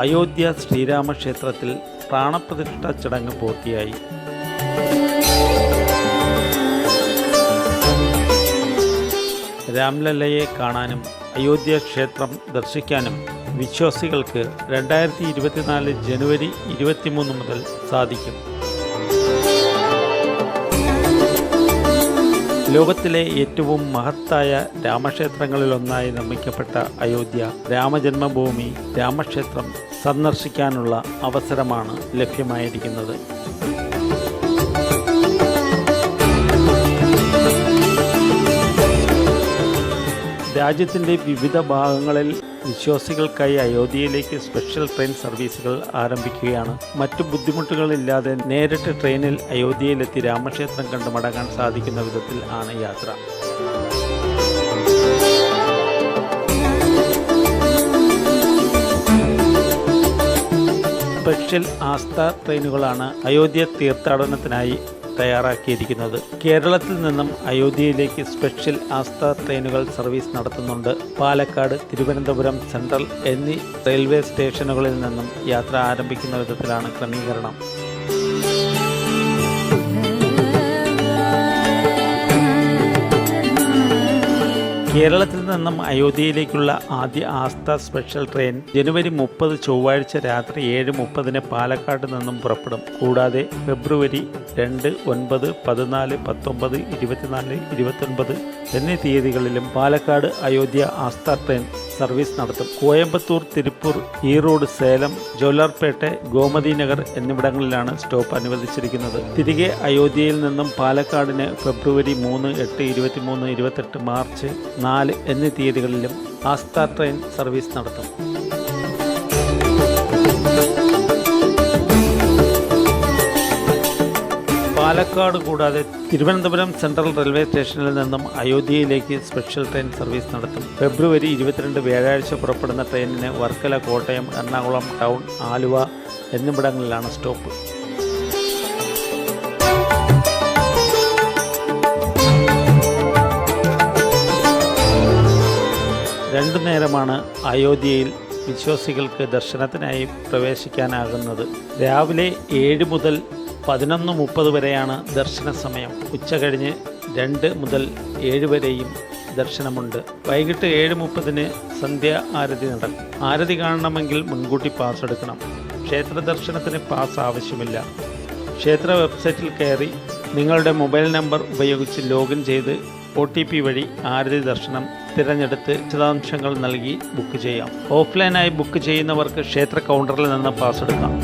അയോധ്യ ശ്രീരാമക്ഷേത്രത്തിൽ പ്രാണപ്രതിഷ്ഠ ചടങ്ങ് പൂർത്തിയായി. രാംലല്ലയെ കാണാനും അയോധ്യ ക്ഷേത്രം ദർശിക്കാനും വിശ്വാസികൾക്ക് രണ്ടായിരത്തി ഇരുപത്തിനാല് ജനുവരി ഇരുപത്തിമൂന്ന് മുതൽ സാധിക്കും. ലോകത്തിലെ ഏറ്റവും മഹത്തായ രാമക്ഷേത്രങ്ങളിലൊന്നായി നിർമ്മിക്കപ്പെട്ട അയോധ്യ രാമജന്മഭൂമി രാമക്ഷേത്രം സന്ദർശിക്കാനുള്ള അവസരമാണ് ലഭ്യമായിരിക്കുന്നത്. രാജ്യത്തിന്റെ വിവിധ ഭാഗങ്ങളിൽ വിശ്വാസികൾക്കായി അയോധ്യയിലേക്ക് സ്പെഷ്യൽ ട്രെയിൻ സർവീസുകൾ ആരംഭിക്കുകയാണ്. മറ്റു ബുദ്ധിമുട്ടുകളില്ലാതെ നേരിട്ട് ട്രെയിനിൽ അയോധ്യയിലെത്തി രാമക്ഷേത്രം കണ്ട് മടങ്ങാൻ സാധിക്കുന്ന വിധത്തിൽ ആണ് യാത്ര. സ്പെഷ്യൽ ആസ്ഥ ട്രെയിനുകളാണ് അയോധ്യ തീർത്ഥാടനത്തിനായി തയ്യാറാക്കിയിരിക്കുന്നത്. കേരളത്തിൽ നിന്നും അയോധ്യയിലേക്ക് സ്പെഷ്യൽ ആസ്ഥ ട്രെയിനുകൾ സർവീസ് നടത്തുന്നുണ്ട്. പാലക്കാട് തിരുവനന്തപുരം സെൻട്രൽ എന്നീ റെയിൽവേ സ്റ്റേഷനുകളിൽ നിന്നും യാത്ര ആരംഭിക്കുന്ന വിധത്തിലാണ് ക്രമീകരണം. കേരളത്തിൽ നിന്നും അയോധ്യയിലേക്കുള്ള ആദ്യ ആസ്ഥ സ്പെഷ്യൽ ട്രെയിൻ ജനുവരി മുപ്പത് ചൊവ്വാഴ്ച രാത്രി ഏഴ് മുപ്പതിന് പാലക്കാട് നിന്നും പുറപ്പെടും. കൂടാതെ ഫെബ്രുവരി രണ്ട് ഒൻപത് പതിനാല് പത്തൊമ്പത് ഇരുപത്തിനാല് ഇരുപത്തൊൻപത് എന്നീ തീയതികളിലും പാലക്കാട് അയോധ്യ ആസ്ഥ ട്രെയിൻ സർവീസ് നടത്തും. കോയമ്പത്തൂർ തിരുപ്പൂർ ഈറോഡ് സേലം ജോലാർപേട്ട ഗോമതി നഗർ എന്നിവിടങ്ങളിലാണ് സ്റ്റോപ്പ് അനുവദിച്ചിരിക്കുന്നത്. തിരികെ അയോധ്യയിൽ നിന്നും പാലക്കാടിന് ഫെബ്രുവരി മൂന്ന് എട്ട് ഇരുപത്തിമൂന്ന് ഇരുപത്തെട്ട് മാർച്ച് നാല് എന്നീ തീയതികളിലും ആസ്ഥ ട്രെയിൻ സർവീസ് നടത്തും. പാലക്കാട് കൂടാതെ തിരുവനന്തപുരം സെൻട്രൽ റെയിൽവേ സ്റ്റേഷനിൽ നിന്നും അയോധ്യയിലേക്ക് സ്പെഷ്യൽ ട്രെയിൻ സർവീസ് നടത്തും. ഫെബ്രുവരി ഇരുപത്തിരണ്ട് വ്യാഴാഴ്ച പുറപ്പെടുന്ന ട്രെയിനിന് വർക്കല കോട്ടയം എറണാകുളം ടൗൺ ആലുവ എന്നിവിടങ്ങളിലാണ് സ്റ്റോപ്പ്. രണ്ടു നേരമാണ് അയോധ്യയിൽ വിശ്വാസികൾക്ക് ദർശനത്തിനായി പ്രവേശിക്കാനാകുന്നത്. രാവിലെ ഏഴ് മുതൽ പതിനൊന്ന് മുപ്പത് വരെയാണ് ദർശന സമയം. ഉച്ച കഴിഞ്ഞ് രണ്ട് മുതൽ ഏഴ് വരെയും ദർശനമുണ്ട്. വൈകിട്ട് ഏഴ് മുപ്പതിന് സന്ധ്യ ആരതി നടക്കും. ആരതി കാണണമെങ്കിൽ മുൻകൂട്ടി പാസ് എടുക്കണം. ക്ഷേത്ര ദർശനത്തിന് പാസ് ആവശ്യമില്ല. ക്ഷേത്ര വെബ്സൈറ്റിൽ കയറി നിങ്ങളുടെ മൊബൈൽ നമ്പർ ഉപയോഗിച്ച് ലോഗിൻ ചെയ്ത് ഒ ടി പി വഴി ആരതി ദർശനം തിരഞ്ഞെടുത്ത് വിശദാംശങ്ങൾ നൽകി ബുക്ക് ചെയ്യാം. ഓഫ്ലൈനായി ബുക്ക് ചെയ്യുന്നവർക്ക് ക്ഷേത്ര കൗണ്ടറിൽ നിന്ന് പാസ് എടുക്കാം.